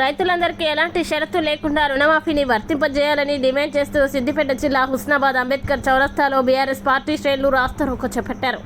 రైతులందరికీ ఎలాంటి షరతు లేకుండా రుణమాఫీని వర్తింపజేయాలని డిమాండ్ చేస్తూ సిద్దిపేట జిల్లా హుస్నాబాద్ అంబేద్కర్ చౌరస్తాలో బీఆర్ఎస్ పార్టీ శ్రేణులు రాస్తారోకో చేపట్టారు.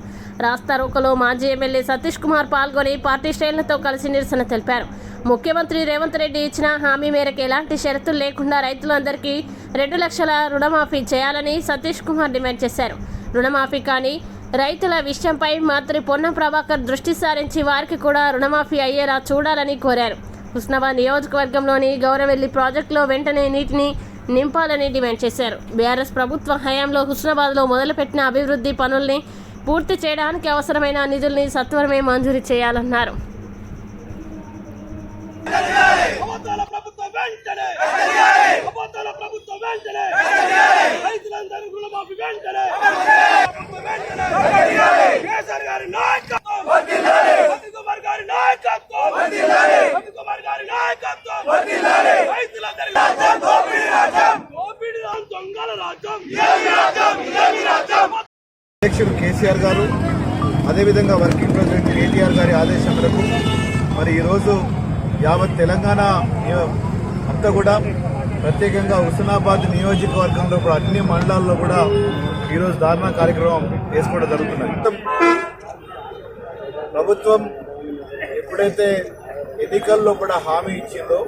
రాస్తారోకలో మాజీ ఎమ్మెల్యే సతీష్ కుమార్ పాల్గొని పార్టీ శ్రేణులతో కలిసి నిరసన తెలిపారు. ముఖ్యమంత్రి రేవంత్ రెడ్డి ఇచ్చిన హామీ మేరకు ఎలాంటి షరతులు లేకుండా రైతులందరికీ రెండు లక్షల రుణమాఫీ చేయాలని సతీష్ కుమార్ డిమాండ్ చేశారు. రుణమాఫీ కానీ రైతుల విషయంపై మంత్రి పొన్నం ప్రభాకర్ దృష్టి సారించి వారికి కూడా రుణమాఫీ అయ్యేలా చూడాలని కోరారు. హుస్నాబాద్ నియోజకవర్గంలోని గౌరవెల్లి ప్రాజెక్టులో వెంటనే నీటిని నింపాలని డిమాండ్ చేశారు. బీఆర్ఎస్ ప్రభుత్వ హయాంలో హుస్నాబాద్లో మొదలుపెట్టిన అభివృద్ధి పనుల్ని పూర్తి చేయడానికి అవసరమైన నిధుల్ని సత్వరమే మంజూరు చేయాలన్నారు. ప్రభుత్వం వెంటనే అబద్ధాల ప్రభుత్వం వెంటనే రైతులందరూ రుణమాఫీ వెంటనే కేసీఆర్ గారి నాయకత్వం మోదీ కుమార్ గారి నాయకత్వం మోదీ కుమార్ గారి నాయకత్వం రైతులందరి దోపిడీ రాజ్యం దోపిడీ రాజ్యం దొంగల రాజ్యం అధ్యక్షుడు కేసీఆర్ గారు అదేవిధంగా వర్కింగ్ ప్రెసిడెంట్ కేటీఆర్ గారి ఆదేశం మేరకు మరి ఈరోజు యావత్ తెలంగాణ నియో- అంతా కూడా ప్రత్యేకంగా హుస్నాబాద్ నియోజకవర్గంలో కూడా అన్ని మండలాల్లో కూడా ఈరోజు ధారణ కార్యక్రమం చేసుకోవడం జరుగుతున్నది ప్రభుత్వం ఎప్పుడైతే ఎన్నికల్లో కూడా హామీ ఇచ్చిందో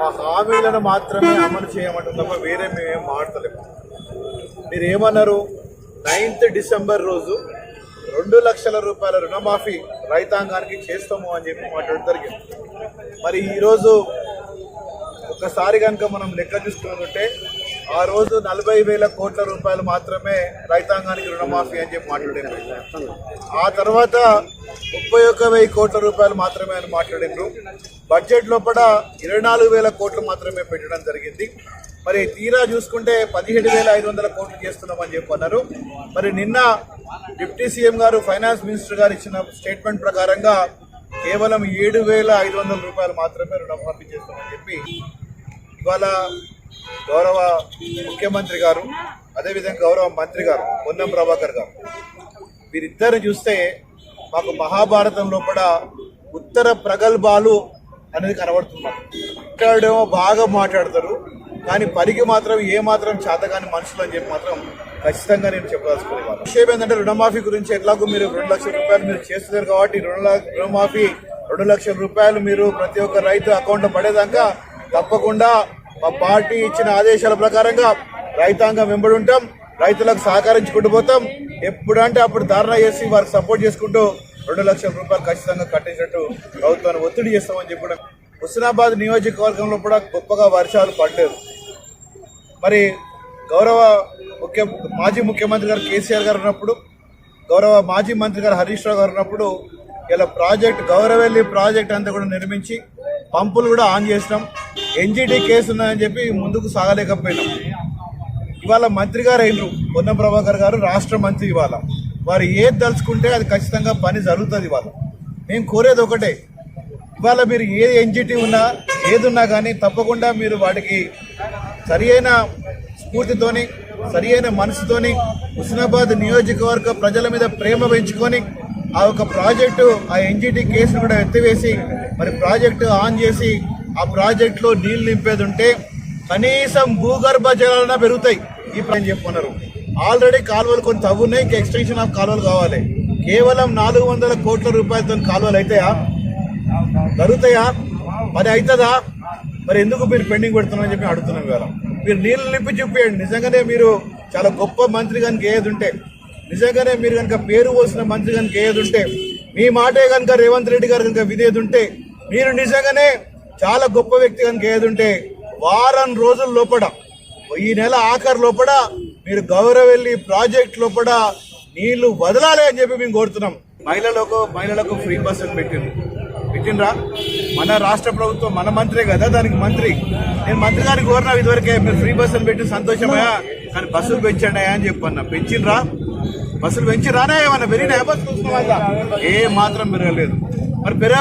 ఆ హామీలను మాత్రమే అమలు చేయమంటుంది తప్ప వేరే మేమేం మాట్లాడలేము. మీరు ఏమన్నారు నైన్త్ డిసెంబర్ రోజు రెండు లక్షల రూపాయల రుణమాఫీ రైతాంగానికి చేస్తాము అని చెప్పి మాట్లాడడం జరిగింది. మరి ఈరోజు ఒకసారి కనుక మనం లెక్క చూసుకుంటుంటే ఆ రోజు నలభై వేల కోట్ల రూపాయలు మాత్రమే రైతాంగానికి రుణమాఫీ అని చెప్పి మాట్లాడారు ఆ తర్వాత ముప్పై ఒక్క వెయ్యి కోట్ల రూపాయలు మాత్రమే అని మాట్లాడినారు బడ్జెట్ లోపల ఇరవై నాలుగు వేల కోట్లు మాత్రమే పెట్టడం జరిగింది. మరి తీరా చూసుకుంటే పదిహేడు వేల ఐదు వందల కోట్లు చేస్తున్నామని చెప్పి అన్నారు. మరి నిన్న డిప్యూటీ సీఎం గారు ఫైనాన్స్ మినిస్టర్ గారు ఇచ్చిన స్టేట్మెంట్ ప్రకారంగా కేవలం ఏడు వేల ఐదు వందల రూపాయలు మాత్రమే రుణమాఫీ చేస్తామని చెప్పి ఇవాళ గౌరవ ముఖ్యమంత్రి గారు అదేవిధంగా గౌరవ మంత్రి గారు పొన్నం ప్రభాకర్ గారు వీరిద్దరు చూస్తే మాకు మహాభారతం లోపల ఉత్తర ప్రగల్భాలు అనేది కనబడుతున్నారు మాట్లాడేమో బాగా మాట్లాడతారు కానీ పనికి మాత్రం ఏ మాత్రం చేతగాని మనుషులు అని చెప్పి మాత్రం ఖచ్చితంగా నేను చెప్పదలుచుకునేవాను విషయం ఏంటంటే రుణమాఫీ గురించి ఎట్లాగో మీరు రెండు లక్షల రూపాయలు మీరు చేస్తున్నారు కాబట్టి రుణ రుణమాఫీ రెండు లక్షల రూపాయలు మీరు ప్రతి ఒక్క రైతు అకౌంట్లో పడేదాకా తప్పకుండా మా పార్టీ ఇచ్చిన ఆదేశాల ప్రకారంగా రైతాంగం వెంబడి ఉంటాం రైతులకు సహకరించుకుంటూ పోతాం. ఎప్పుడంటే అప్పుడు ధారణ చేసి వారికి సపోర్ట్ చేసుకుంటూ రెండు లక్షల రూపాయలు ఖచ్చితంగా కట్టించినట్టు ప్రభుత్వాన్ని ఒత్తిడి చేస్తామని చెప్పడం హుస్నాబాద్ నియోజకవర్గంలో కూడా గొప్పగా వర్షాలు పడలేదు మరి గౌరవ ముఖ్య మాజీ ముఖ్యమంత్రి గారు కేసీఆర్ గారు ఉన్నప్పుడు గౌరవ మాజీ మంత్రి గారు హరీష్ రావు గారు ఉన్నప్పుడు ఇలా ప్రాజెక్ట్ గౌరవెల్లి ప్రాజెక్ట్ అంతా కూడా నిర్మించి పంపులు కూడా ఆన్ చేసినాం. ఎన్జిటి కేసు ఉన్నాయని చెప్పి ముందుకు సాగలేకపోయినాం. ఇవాళ మంత్రి గారు అయినరు పొన్న ప్రభాకర్ గారు రాష్ట్ర మంత్రి ఇవాళ. వారు ఏది తలుచుకుంటే అది ఖచ్చితంగా పని జరుగుతుంది ఇవాళ. మేము కోరేది ఒకటే ఇవాళ మీరు ఏ ఎన్జిటి ఉన్నా ఏది ఉన్నా కానీ తప్పకుండా మీరు వాటికి సరి అయిన స్ఫూర్తితోని సరి అయిన మనసుతోని హుస్నాబాద్ నియోజకవర్గ ప్రజల మీద ప్రేమ పెంచుకొని ఆ ఒక ప్రాజెక్టు ఆ ఎన్జిటి కేసును కూడా ఎత్తివేసి మరి ప్రాజెక్టు ఆన్ చేసి ఆ ప్రాజెక్టులో నీళ్ళు నింపేది ఉంటే కనీసం భూగర్భ జలాలన పెరుగుతాయి. ఈ పని చెప్పుకున్నారు. ఆల్రెడీ కాలువలు కొన్ని తవ్వున్నాయి ఇంకా ఎక్స్టెన్షన్ ఆఫ్ కాలువలు కావాలి. కేవలం నాలుగు వందల కోట్ల రూపాయలతో కాలువలు అవుతాయా జరుగుతాయా? మరి అవుతుందా మరి ఎందుకు మీరు పెండింగ్ పెడుతున్నారని చెప్పి అడుగుతున్నాం కదా మీరు నీళ్ళు నింపి చూపించండి నిజంగానే మీరు చాలా గొప్ప మంత్రి కనుక ఏదుంటే నిజంగానే మీరు కనుక పేరు పోసిన మంత్రి కనుక ఏదుంటే మీ మాటే కనుక రేవంత్ రెడ్డి గారు కనుక విధేది ఉంటే మీరు నిజంగానే చాలా గొప్ప వ్యక్తి కనుక ఏదుంటే వారం రోజుల లోపల ఈ నెల ఆఖరు లోపల మీరు గౌరవెల్లి ప్రాజెక్ట్ లోపల నీళ్ళు వదలాలి అని చెప్పి మేము కోరుతున్నాం. మహిళలకు మహిళలకు ఫ్రీ బస్ అని పెట్టిండ్రు? పెట్టినరా మన రాష్ట్ర ప్రభుత్వం మన మంత్రే కదా దానికి మంత్రి. నేను మంత్రి గారికి కోరినా ఇదివరకే మీరు ఫ్రీ బస్ అని పెట్టి సంతోషమయ్యా కానీ బస్సులు పెంచండి అని చెప్పన్నా. పెంచినరా? బస్సులు పెంచి రానా ఏమన్నా పెరిగినా బస్సు ఏ మాత్రం పెరగలేదు. మరి పెరగ